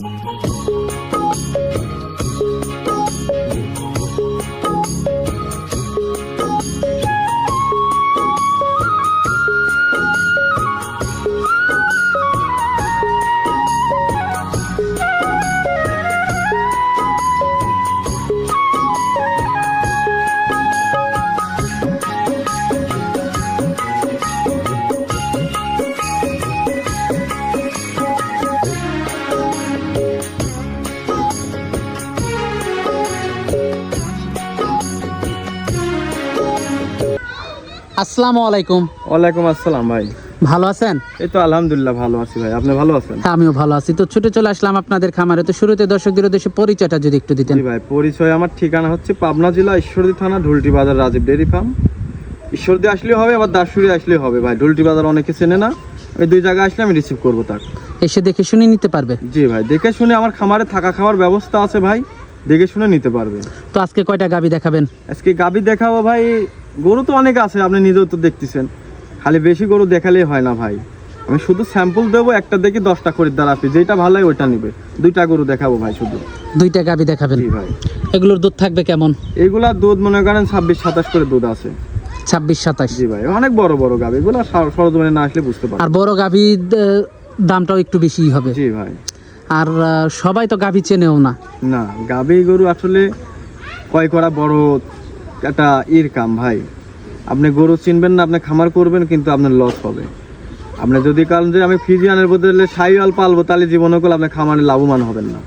Música আসসালামু আলাইকুম। ওয়ালাইকুম আসসালাম ভাই। ভালো আছেন? এই তো আলহামদুলিল্লাহ ভালো আছি ভাই। আপনি ভালো আছেন? হ্যাঁ আমিও ভালো আছি। তো ছুটে চলে আসলাম আপনাদের খামারে। তো শুরুতে দর্শকদের উদ্দেশ্যে পরিচয়টা যদি একটু দিতেন। ভাই পরিচয় আমার ঠিকানা হচ্ছে পাবনা জেলা ঈশ্বরদী থানা ঢুলটি বাজার রাজীব ডেয়ারি ফার্ম। ঈশ্বরদী আসলে হবে আবার দাসুরি আসলে হবে ভাই। ঢুলটি বাজার অনেকে চেনে না। ওই দুই জায়গায় আসলে আমি রিসিভ করব তার এসে দেখে শুনে নিতে পারবে। জি ভাই দেখে শুনে আমার খামারে থাকা খাওয়ার ব্যবস্থা আছে ভাই। দেখে শুনে নিতে পারবে। তো আজকে কয়টা গাবি দেখাবেন? আজকে গাবি দেখাবো ভাই গরু তো অনেক আছে আপনি নিজেও তো দেখতেছেন। খালি বেশি গরু দেখালেই হয় না ভাই। আমি শুধু স্যাম্পল দেবো একটা দেখি দশটা খরিদ্দার আপনি যেটা ভালো হয় ওইটা নিবে। দুইটা গরু দেখাবো ভাই শুধু। দুইটা গাবি দেখাবেন। জি ভাই। এগুলোর দুধ থাকবে কেমন? এইগুলা দুধ মনে করেন ছাব্বিশ সাতাশ করে দুধ আছে। ছাব্বিশ সাতাশ। জি ভাই অনেক বড় বড় গাবি। এগুলো সরজমিনে না আসলে বুঝতে পারব আর বড় গাভি দামটাও একটু বেশি হবে। জি ভাই। আর আহ, সবাই তো গাভি চেনেও না। না গাবি গরু আসলে কয় করা বড় একটা ইর কাম ভাই। আপনি গরু চিনবেন না, আপনি খামার করবেন, কিন্তু আপনার লস হবে। আপনি যদি কারণ যে আমি ফিজিয়ানের বদলে সাইওয়াল পালবো, তাহলে জীবনে করলে আপনি খামারে লাভবান হবেন না।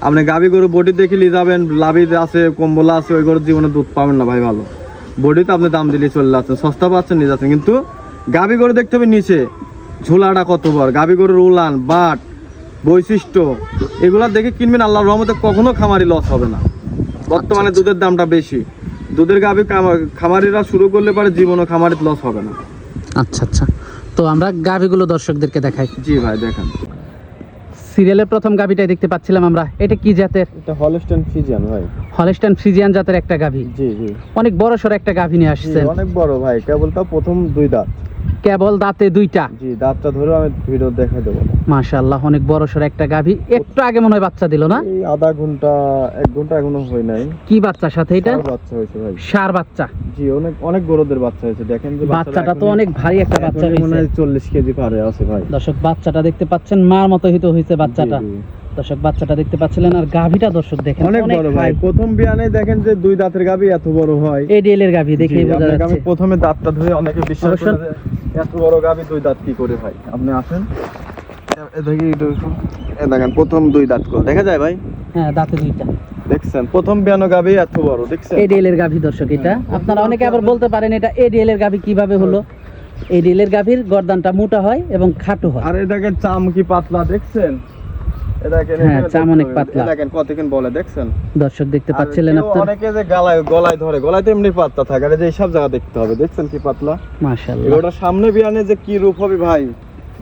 আপনি গাবি গরু বডি দেখে নিয়ে যাবেন, লাভি আছে, কম্বলা আছে, ওই গরুর জীবনে দুধ পাবেন না ভাই ভালো। বডিতে আপনি দাম দিলে চলে যাচ্ছেন সস্তা পাচ্ছেন, নিয়ে যাচ্ছেন। কিন্তু গাবি গরু দেখতে হবে নিচে, ঝোলাটা কত বড়। গাবি গরুর উলান, বাট, বৈশিষ্ট্য, এগুলা দেখে কিনবেন, আল্লাহর রহমতে কখনো খামারি লস হবে না। বর্তমানে দুধের দামটা বেশি। দুধের গাভি খামারিরা শুরু করলে পারে জীবনও খামারের লস হবে না। আচ্ছা আচ্ছা। তো আমরা গাভিগুলো দর্শকদেরকে দেখাই। জি ভাই দেখেন। সিরিয়ালের প্রথম গাভিটাই দেখতে পাচ্ছিলাম আমরা। এটা কি জাতের? এটা হলস্টাইন ফ্রিজিয়ান ভাই। হলস্টাইন ফ্রিজিয়ান জাতের একটা গাভী। জি জি। অনেক বড় সর একটা গাভী নিয়ে আসছে অনেক বড় ভাই কেবল তা প্রথম দুই দাঁত। কেবল দাঁতে দুইটা। জি দাঁতটা ধরে আমি ভিডিও দেখে দেবো মাশাআল্লাহ অনেক বড় সড় একটা গাভি। একটু আগে মনে হয় বাচ্চা দিল না? এই আধা ঘণ্টা এক ঘণ্টা এখনও হয় নাই। কি বাচ্চার সাথে এটা? বাচ্চা হয়েছে ভাই। সার বাচ্চা। জি অনেক অনেক গরুদের বাচ্চা হয়েছে। দেখেন যে বাচ্চাটা তো অনেক ভারী একটা বাচ্চা মনে হয় চল্লিশ কেজি পারে আছে ভাই। দর্শক বাচ্চাটা দেখতে পাচ্ছেন মার মতো হিত হয়েছে বাচ্চাটা। দর্শক বাচ্চাটা দেখতে পাচ্ছিলেন আর গাভিটা দর্শক দেখেন অনেক বড় ভাই। প্রথম বিয়ানে দেখেন যে দুই দাঁতের গাবি এত বড় হয়। এডিএল এর গাভি দেখেই জি, বোঝা আপনাকে আমি প্রথমে দাঁতটা ধরে অনেকে বিশ্বাস করে এত বড় গাবি দুই দাঁত কি করে ভাই? আপনি আসেন। দেখি দেখুন। প্রথম দুই দাঁত করে। দেখা যায় ভাই? হ্যাঁ দাঁতে দুইটা। দেখছেন? প্রথম বিয়ানো গাবি এত বড় দেখছেন? এডিএল এর গাভি দর্শক এটা। আপনারা অনেকে আবার বলতে পারেন এটা এডিএল এর গাভি কীভাবে হলো। এডিএল এর গাভির গর্দানটা মোটা হয় এবং খাটো হয়। আর এটাকে চাম কি পাতলা দেখছেন এ দেখেন হ্যাঁ, এখানে চাম অনেক পাতলা। দেখেন কতক্ষণ বলে দেখছেন? দর্শক দেখতে পাচ্ছিলেন কেউ অনেকে যে গালায় গলায় ধরে গলায় তো এমনি পাতলা থাকে আর যে সব জায়গা দেখতে হবে দেখছেন কি পাতলা? মাশাআল্লাহ। এগুলোটা সামনে বিয়ানে যে কি রূপ হবে ভাই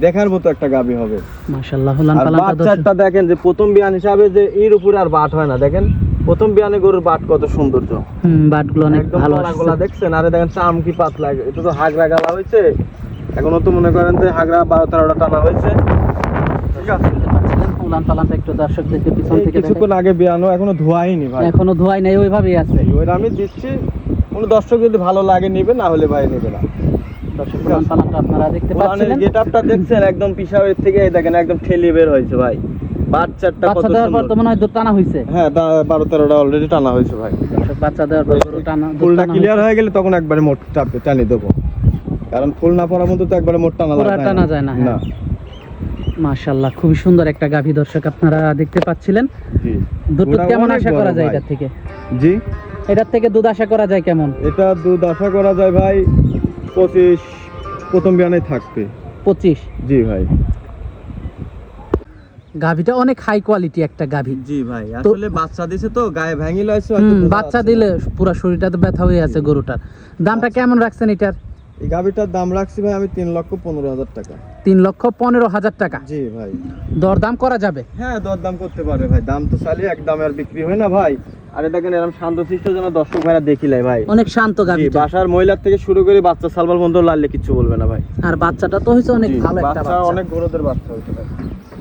দেখার মতো একটা গাবি হবে। মাশাআল্লাহ হুলান আর পালানটা দর্শক বাচ্চাটা দেখেন যে প্রথম বিয়ান হিসাবে যে এর উপরে আর বাট হয় না দেখেন? প্রথম বিয়ানে গরুর বাট কত সৌন্দর্য। হুম বাটগুলো অনেক ভালো আসছে। গলা দেখছেন? আরে দেখেন চাম কি পাতলা এটা তো হাগরা গালা হয়েছে। এখনও তো মনে করেন যে হাগরা বারো তেরোটা টানা হয়েছে। ঠিক আছে? পালানটা একটু দর্শকদেরকে পিছন থেকে কিছুক্ষণ আগে বিয়ানো এখনও ধোয়াইনি ভাই। এখনও ধোয়াই নাই ওইভাবেই আছে। ওইটা আমি দিচ্ছি। কোনো দর্শক যদি ভালো লাগে নিবে না হলে ভাই নেবে না। দর্শক পালানটা আপনারা দেখতে পাচ্ছিলেন। গেট দেখছেন একদম পিসাবের থেকে দেখেন একদম ঠেলে বের হয়েছে ভাই। বাচ্চাটা কত বাচ্চা তো মনে হয় টানা হয়েছে হ্যাঁ তা- বারো তেরোটা অলরেডি টানা হয়েছে ভাই। বাচ্চা দেওয়ার পর টানা ফুলটা ক্লিয়ার হয়ে গেলে তখন একবারে মোট চাপে দেবো। কারণ ফুল না পড়ার মতো তো একবারে মোট টানা যায় টানা যায় না, মাশাআল্লাহ খুবই সুন্দর একটা গাভী দর্শক আপনারা দেখতে পাচ্ছিলেন। দুধ কেমন আশা করা যায়। এটার থেকে? জি। এটার থেকে দুধ আশা করা যায় কেমন? এটা দুধ আশা করা যায় ভাই পঁচিশ প্রথম বিয়ানে থাকবে। পঁচিশ? জি ভাই। গাভীটা অনেক হাই কোয়ালিটি একটা গাভী। জি ভাই আসলে বাচ্চা দিছে তো গায়ে ভেঙে লাইছে বাচ্চা দিলে পুরো শরীরটা তো ব্যথা হয়ে আছে গরুটার। দামটা কেমন রাখছেন এটার? এই গাভিটার দাম রাখছি ভাই আমি তিন লক্ষ পনেরো হাজার টাকা। তিন লক্ষ পনেরো হাজার টাকা? জি ভাই। দরদাম করা যাবে? হ্যাঁ দরদাম করতে পারে ভাই। দাম তো চালিয়ে এক দামে আর বিক্রি হয় না ভাই। আর এরকম শান্তশিষ্ট যেন দর্শক ভাইরা ভাই। অনেক শান্ত গাভী বাসার মহিলার থেকে শুরু করে বাচ্চা সালবার বন্ধ লাললে কিচ্ছু বলবে না ভাই। আর বাচ্চাটা তো হয়েছে অনেক ভালো একটা বাচ্চা। অনেক গরুদের বাচ্চা হয়েছে ভাই।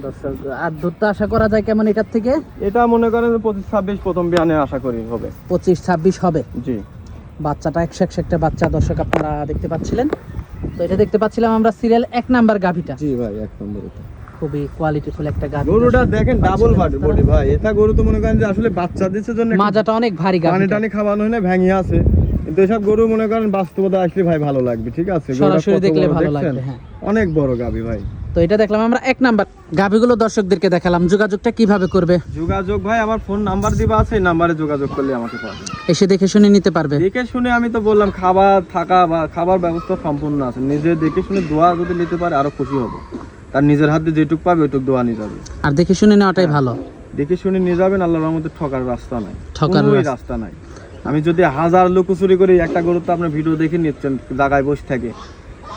দর্শক আর দুধটা আশা করা যায় কেমন এটার থেকে? এটা মনে করেন যে পঁচিশ ছাব্বিশ প্রথম বিয়ানে আশা করি হবে। পঁচিশ ছাব্বিশ হবে। জি। বাচ্চাটা একশো একশো একটা বাচ্চা দর্শক আপনারা দেখতে পাচ্ছিলেন। তো এটা দেখতে পাচ্ছিলাম আমরা সিরিয়াল এক নাম্বার গাভিটা। জি ভাই এক নম্বর এটা। খুবই কোয়ালিটিফুল একটা গাভি। গরুটা দেখেন ডাবল বডি ভাই। এটা গরু তো মনে করেন যে আসলে বাচ্চা দিচ্ছে জন্য মাজাটা অনেক ভারী পানি গাভি টানি খাওয়ানো হয় না ভেঙে আছে। কিন্তু এসব গরু মনে করেন বাস্তবতা আসলে ভাই ভালো লাগবে ঠিক আছে? সরাসরি দেখলে ভালো লাগবে হ্যাঁ। অনেক বড় গাবি ভাই। তো এটা দেখলাম আমরা এক নাম্বার। গাভিগুলো দর্শকদেরকে দেখালাম যোগাযোগটা কীভাবে করবে? যোগাযোগ ভাই আমার ফোন নাম্বার দিবা আছে এই নাম্বারে যোগাযোগ করলে আমাকে পাবে। এসে দেখে শুনে নিতে পারবে। দেখে শুনে আমি তো বললাম খাবার থাকা বা খাবার ব্যবস্থা সম্পূর্ণ আছে। নিজে দেখে শুনে দোয়া যদি নিতে পারে আরও খুশি হব। তার নিজের হাতে যেটুক পাবে ওইটুক দোয়া নিয়ে যাবে। আর দেখে শুনে নেওয়াটাই ভালো। দেখে শুনে নিয়ে যাবেন আল্লাহর রহমতে ঠকার রাস্তা নাই। ঠকার রাস্তা- রাস্তা নাই। আমি যদি হাজার লুকোচুরি করি একটা গরু তো আপনার ভিডিও দেখে নিচ্ছেন জায়গায় বসে থাকে।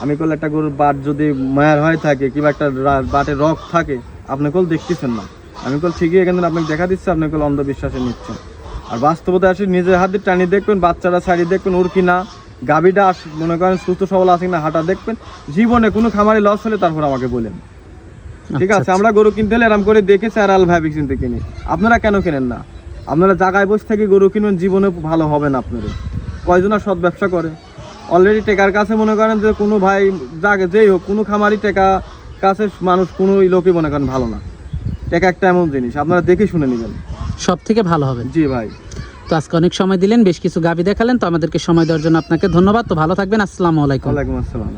আমি কল একটা গরুর বাট যদি মায়ের হয় থাকে কিংবা একটা বাটের রক থাকে আপনি কল দেখতেছেন না। আমি কল ঠিকই এখানে আপনাকে দেখা দিচ্ছে আপনি কল অন্ধবিশ্বাসে নিচ্ছেন। আর বাস্তবতা আসে নিজের হাতে টানি দেখবেন বাচ্চারা শাড়ি দেখবেন ওর কিনা গাবিটা আস- মনে করেন সুস্থ সবল আছে না হাঁটা দেখবেন। জীবনে কোনো খামারে লস হলে তারপর আমাকে বলেন। ঠিক আচ্ছা, আছে আমরা গরু কিনতে হলে এরম করে দেখে স্যারাল ভাবি চিনতে কিনি। আপনারা কেন কেনেন না? আপনারা জায়গায় বসে থেকে গরু কিনুন জীবনে ভালো হবে না আপনাদের। কয়জন আর সৎ ব্যবসা করে? অলরেডি টেকার কাছে মনে করেন যে কোনো ভাই যাকে যেই হোক কোনো খামারি টেকা কাছে মানুষ কোনো লোকই মনে করেন ভালো না। টেকা একটা এমন জিনিস আপনারা দেখে শুনে নেবেন। সব থেকে ভালো হবে। জি ভাই। তো আজকে অনেক সময় দিলেন বেশ কিছু গাভি দেখালেন তো আমাদেরকে সময় দেওয়ার জন্য আপনাকে ধন্যবাদ। তো ভালো থাকবেন আসসালামু আলাইকুম। ওয়ালাইকুম আসসালাম।